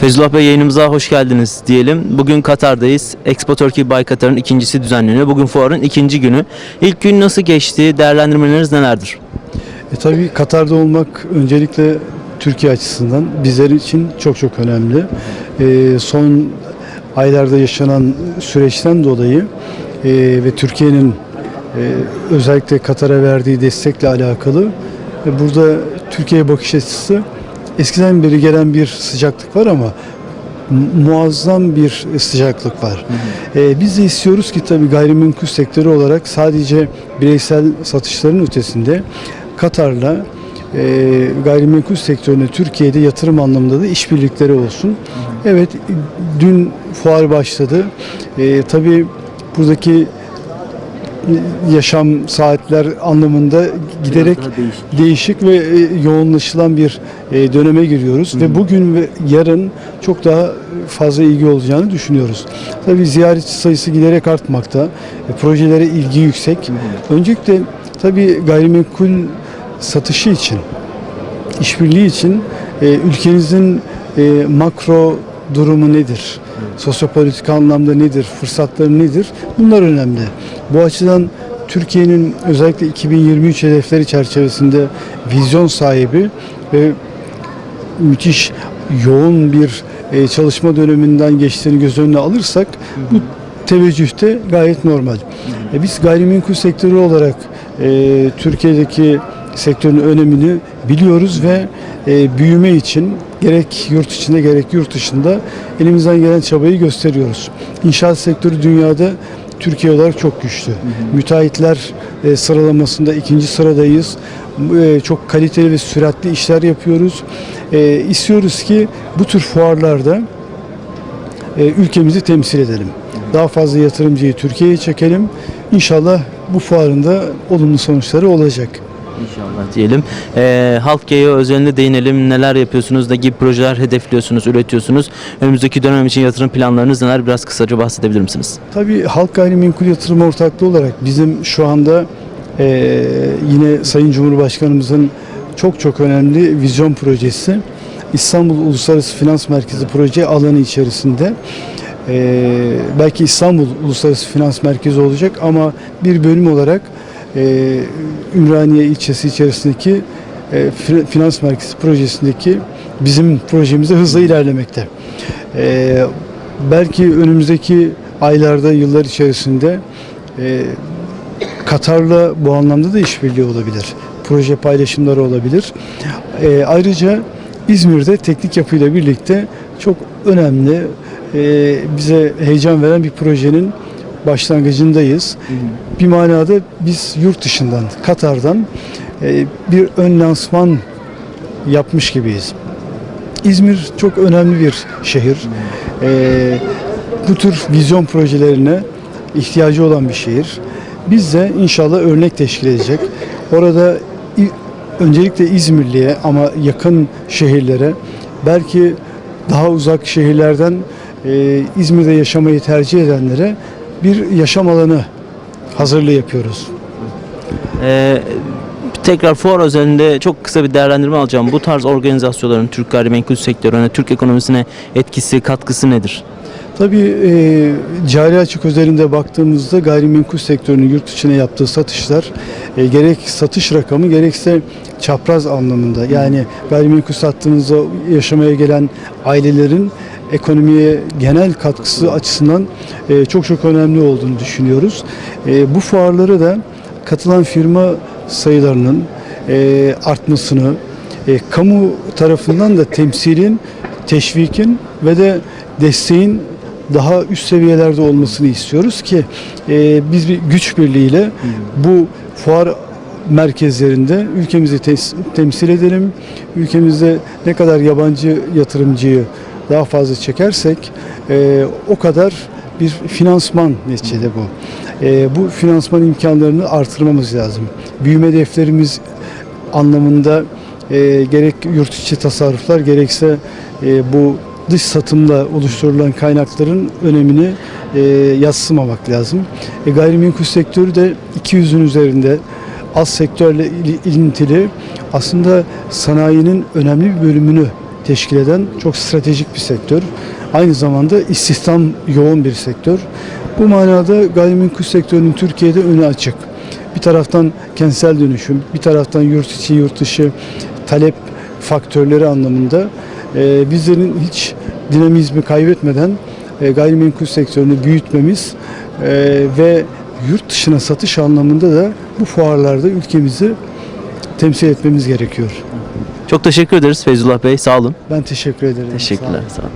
Fezullah Bey yayınımıza hoş geldiniz diyelim. Bugün Katar'dayız. Expo Turkey by Katar'ın ikincisi düzenleniyor. Bugün fuarın ikinci günü. İlk gün nasıl geçti? Değerlendirmeleriniz nelerdir? E, tabii Katar'da olmak öncelikle Türkiye açısından bizler için çok çok önemli. E, son aylarda yaşanan süreçten dolayı e, ve Türkiye'nin e, özellikle Katar'a verdiği destekle alakalı e, burada Türkiye bakış açısı eskiden beri gelen bir sıcaklık var ama mu- muazzam bir sıcaklık var. E, biz de istiyoruz ki tabii gayrimenkul sektörü olarak sadece bireysel satışların ötesinde Katar'la e, gayrimenkul sektörüne Türkiye'de yatırım anlamında da işbirlikleri olsun. Evet dün fuar başladı. E, tabii buradaki yaşam saatler anlamında giderek değişik. değişik ve e, yoğunlaşılan bir e, döneme giriyoruz ve bugün ve yarın çok daha fazla ilgi olacağını düşünüyoruz. Tabii ziyaretçi sayısı giderek artmakta. E, projelere ilgi yüksek. Öncelikle tabii gayrimenkul satışı için, işbirliği için ülkenizin makro durumu nedir? Sosyopolitik anlamda nedir? Fırsatları nedir? Bunlar önemli. Bu açıdan Türkiye'nin özellikle 2023 hedefleri çerçevesinde vizyon sahibi ve müthiş yoğun bir e, çalışma döneminden geçtiğini göz önüne alırsak bu teveccühte gayet normal. E, biz gayrimenkul sektörü olarak e, Türkiye'deki sektörün önemini biliyoruz ve e, büyüme için gerek yurt içinde gerek yurt dışında elimizden gelen çabayı gösteriyoruz. İnşaat sektörü dünyada Türkiye olarak çok güçlü. Müteahhitler e, sıralamasında ikinci sıradayız. E, çok kaliteli ve süratli işler yapıyoruz. E, istiyoruz ki bu tür fuarlarda e, ülkemizi temsil edelim. Daha fazla yatırımcıyı Türkiye'ye çekelim. İnşallah bu fuarında olumlu sonuçları olacak. İnşallah diyelim. Ee, halk GEO özelinde değinelim. Neler yapıyorsunuz? Ne gibi projeler hedefliyorsunuz, üretiyorsunuz? Önümüzdeki dönem için yatırım planlarınız neler? Biraz kısaca bahsedebilir misiniz? Tabii Halk Gayrimenkul Yatırım Ortaklığı olarak bizim şu anda eee, yine Sayın Cumhurbaşkanımızın çok çok önemli vizyon projesi İstanbul Uluslararası Finans Merkezi proje alanı içerisinde eee, belki İstanbul Uluslararası Finans Merkezi olacak ama bir bölüm olarak eee, Ümraniye ilçesi içerisindeki fi- finans merkezi projesindeki bizim projemizde hızla ilerlemekte. Eee, belki önümüzdeki aylarda, yıllar içerisinde eee Katar'la bu anlamda da işbirliği olabilir. Proje paylaşımları olabilir. Eee, ayrıca İzmir'de teknik yapıyla birlikte çok önemli, eee, bize heyecan veren bir projenin başlangıcındayız. Bir manada biz yurt dışından, Katar'dan eee, bir ön lansman yapmış gibiyiz. İzmir çok önemli bir şehir. Eee, bu tür vizyon projelerine ihtiyacı olan bir şehir. Biz de inşallah örnek teşkil edecek. Orada öncelikle İzmirli'ye ama yakın şehirlere belki daha uzak şehirlerden eee, İzmir'de yaşamayı tercih edenlere bir yaşam alanı hazırlığı yapıyoruz. Ee, tekrar fuar özelinde çok kısa bir değerlendirme alacağım. Bu tarz organizasyonların Türk gayrimenkul sektörüne, Türk ekonomisine etkisi, katkısı nedir? Tabii e, cari açık özelinde baktığımızda gayrimenkul sektörünün yurt içine yaptığı satışlar e, gerek satış rakamı gerekse çapraz anlamında yani gayrimenkul sattığınızda yaşamaya gelen ailelerin ekonomiye genel katkısı açısından e, çok çok önemli olduğunu düşünüyoruz. E, bu fuarlara da katılan firma sayılarının e, artmasını, e, kamu tarafından da temsilin, teşvikin ve de desteğin daha üst seviyelerde olmasını istiyoruz ki e, biz bir güç birliğiyle bu fuar merkezlerinde ülkemizi temsil edelim. Ülkemizde ne kadar yabancı yatırımcıyı daha fazla çekersek e, o kadar bir finansman neticede bu. E, bu finansman imkanlarını artırmamız lazım. Büyüme hedeflerimiz anlamında e, gerek yurt içi tasarruflar gerekse e, bu dış satımla oluşturulan kaynakların önemini e, yadsımamak lazım. E, gayrimenkul sektörü de 200'ün üzerinde az sektörle il- ilintili aslında sanayinin önemli bir bölümünü teşkil eden çok stratejik bir sektör. Aynı zamanda istihdam yoğun bir sektör. Bu manada gayrimenkul sektörünün Türkiye'de önü açık. Bir taraftan kentsel dönüşüm, bir taraftan yurt içi yurt dışı talep faktörleri anlamında e, bizlerin hiç dinamizmi kaybetmeden e, gayrimenkul sektörünü büyütmemiz e, ve yurt dışına satış anlamında da bu fuarlarda ülkemizi temsil etmemiz gerekiyor. Çok teşekkür ederiz Feyzullah Bey. Sağ olun. Ben teşekkür ederim. Sağ olun. Teşekkürler. Sağ olun.